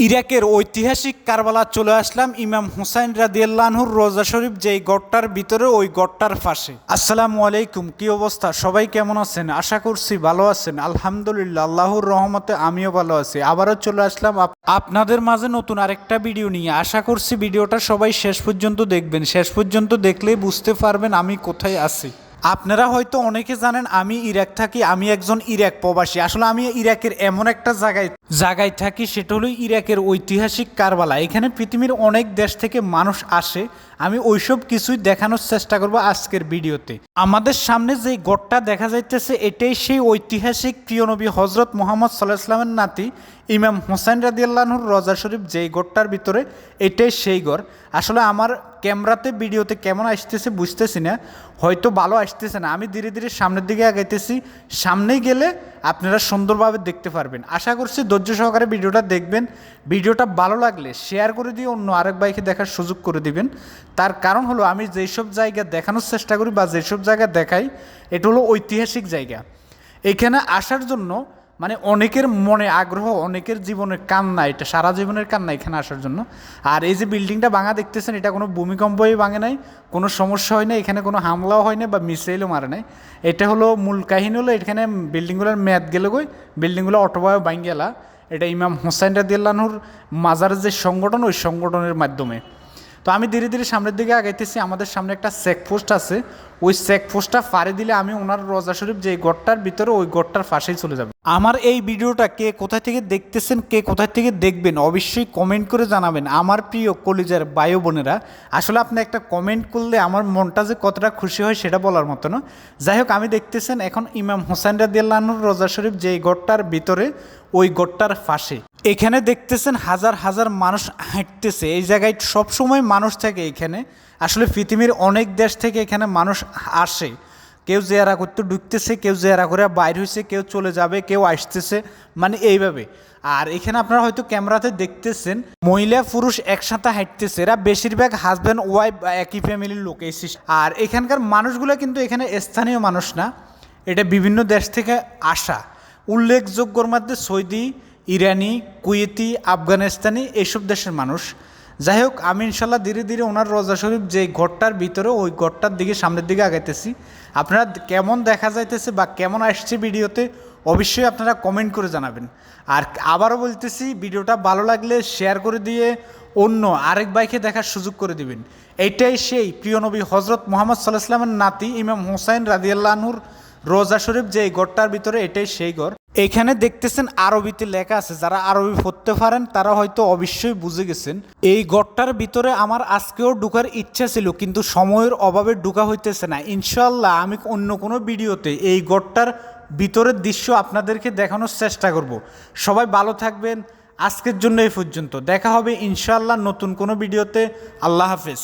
ইরাকের ঐতিহাসিক কারবালা চলে আসলাম ইমাম হুসাইন রাদিয়াল্লাহুর রোজা শরীফ, যেই গড়টার ভিতরে ওই গড়টার পাশে। আসসালামু আলাইকুম, কি অবস্থা? সবাই কেমন আছেন? আশা করছি ভালো আছেন। আলহামদুলিল্লাহ, আল্লাহর রহমতে আমিও ভালো আছি। আবারও চলে আসলাম আপ- আপনাদের মাঝে নতুন আরেকটা ভিডিও নিয়ে। আশা করছি ভিডিওটা সবাই শেষ পর্যন্ত দেখবেন। শেষ পর্যন্ত দেখলেই বুঝতে পারবেন আমি কোথায় আছি। আপনারা হয়তো অনেকে জানেন, আমি ইরাক থাকি, আমি একজন ইরাক প্রবাসী। আসলে আমি ইরাকের এমন একটা জায়গায় জায়গায় থাকি সেটা হলো ইরাকের ঐতিহাসিক কারবালা। এখানে পৃথিবীর অনেক দেশ থেকে মানুষ আসে। আমি ওইসব কিছুই দেখানোর চেষ্টা করব আজকের ভিডিওতে। আমাদের সামনে যে গড়টা দেখা যাইতেছে, এটাই সেই ঐতিহাসিক প্রিয় নবী হজরত মোহাম্মদ সাল্লাহ ইসলামের নাতি, ইমাম হোসেন রাদিয়াল্লাহুর রজা শরীফ যেই গড়টার ভিতরে, এটাই সেই গড়। আসলে আমার ক্যামেরাতে ভিডিওতে কেমন আসতেছে বুঝতেছি না, হয়তো ভালো আসতেছে না। আমি ধীরে ধীরে সামনের দিকে আগাইতেছি। সামনে গেলে আপনারা সুন্দরভাবে দেখতে পারবেন। আশা করছি ধৈর্য সহকারে ভিডিওটা দেখবেন। ভিডিওটা ভালো লাগলে শেয়ার করে দিয়ে অন্য আরেক বাইকে দেখার সুযোগ করে দিবেন। তার কারণ হলো আমি যেসব জায়গা দেখানোর চেষ্টা করি বা যেসব জায়গা দেখাই, এটা হলো ঐতিহাসিক জায়গা। এখানে আসার জন্য মানে অনেকের মনে আগ্রহ, অনেকের জীবনের কান্না, এটা সারা জীবনের কান্না এখানে আসার জন্য। আর এই যে বিল্ডিংটা ভাঙা দেখতেছেন, এটা কোনো ভূমিকম্পই ভাঙে নাই, কোনো সমস্যা হয় না এখানে কোনো হামলাও হয় না বা মিসাইলও মারে নাই। এটা হলো মূল কাহিনী হলো, এখানে বিল্ডিংগুলোর মেয়াদ গেলে গই বিল্ডিংগুলো অটোভাবে ভাঙ গেলা। এটা ইমাম হোসাইন রাদিয়াল্লাহুর মাজার যে সংগঠন, ওই সংগঠনের মাধ্যমে। তো আমি ধীরে ধীরে সামনের দিকে আগাইতেছি, আমাদের সামনে একটা চেকপোস্ট আছে। ওই চেকপোস্টটা ফাড়ি দিলে আমি ওনার রজা শরীফ যে গড়টার ভিতরে, ওই গড়টার পাশেই চলে যাব। আমার এই ভিডিওটা কে কোথায় থেকে দেখতেছেন, কে কোথায় থেকে দেখবেন, অবশ্যই কমেন্ট করে জানাবেন। আমার প্রিয় কলিজার বায়ু বোনেরা, আসলে আপনি একটা কমেন্ট করলে আমার মনটা যে কতটা খুশি হয় সেটা বলার মতো না। যাই হোক, আমি দেখতেছেন এখন ইমাম হোসেন রাদিয়াল্লাহুর রজা শরীফ যেই গড়টার ভিতরে, ওই গড়টার পাশে। এখানে দেখতেছেন হাজার হাজার মানুষ হাঁটতেছে। এই জায়গায় সবসময় মানুষ থাকে এখানে। আসলে পৃথিবীর অনেক দেশ থেকে এখানে মানুষ আসে। কেউ জেয়ারা করতে ঢুকতেছে, কেউ জেয়ারা করে বাইর হয়েছে কেউ চলে যাবে, কেউ আসতেছে মানে এইভাবে। আর এখানে আপনারা হয়তো ক্যামেরাতে দেখতেছেন, মহিলা, পুরুষ একসাথে হাঁটতেছে। এরা বেশিরভাগ হাজব্যান্ড ওয়াইফ একই ফ্যামিলির লোক আর এখানকার মানুষগুলো কিন্তু এখানে স্থানীয় মানুষ না। এটা বিভিন্ন দেশ থেকে আসা। উল্লেখযোগ্যর মধ্যে সৌদি, ইরানি, কুয়েতি, আফগানিস্তানি এইসব দেশের মানুষ। যাই হোক আমি ইনশাল্লাহ ধীরে ধীরে ওনার রোজা শরীফ যে ঘরটার ভিতরে, ওই ঘরটার দিকে, সামনের দিকে আগাইতেছি। আপনারা কেমন দেখা যাইতেছে বা কেমন আসছে ভিডিওতে, অবশ্যই আপনারা কমেন্ট করে জানাবেন। আর আবারও বলতেছি, ভিডিওটা ভালো লাগলে শেয়ার করে দিয়ে অন্য আরেক বাইকে দেখার সুযোগ করে দিবেন। এইটাই সেই প্রিয় নবী হজরত মোহাম্মদ সাল্লাহ ইসলামের নাতি ইমাম হোসাইন রাদিয়াল্লাহুর রোজা শরীফ যে এই গড়টার ভিতরে, এটাই সেই গড় এখানে দেখতেছেন আরবিতে লেখা আছে, যারা আরবি পড়তে পারেন তারা হয়তো অবশ্যই বুঝে গেছেন। এই গড়টার ভিতরে আমার আজকেও ঢুকার ইচ্ছা ছিল, কিন্তু সময়ের অভাবে ঢুকা হইতেছে না। ইনশাল্লাহ আমি অন্য কোনো ভিডিওতে এই গড়টার ভিতরের দৃশ্য আপনাদেরকে দেখানোর চেষ্টা করব। সবাই ভালো থাকবেন, আজকের জন্য এই পর্যন্ত। দেখা হবে ইনশাল্লাহ নতুন কোনো ভিডিওতে। আল্লাহ হাফেজ।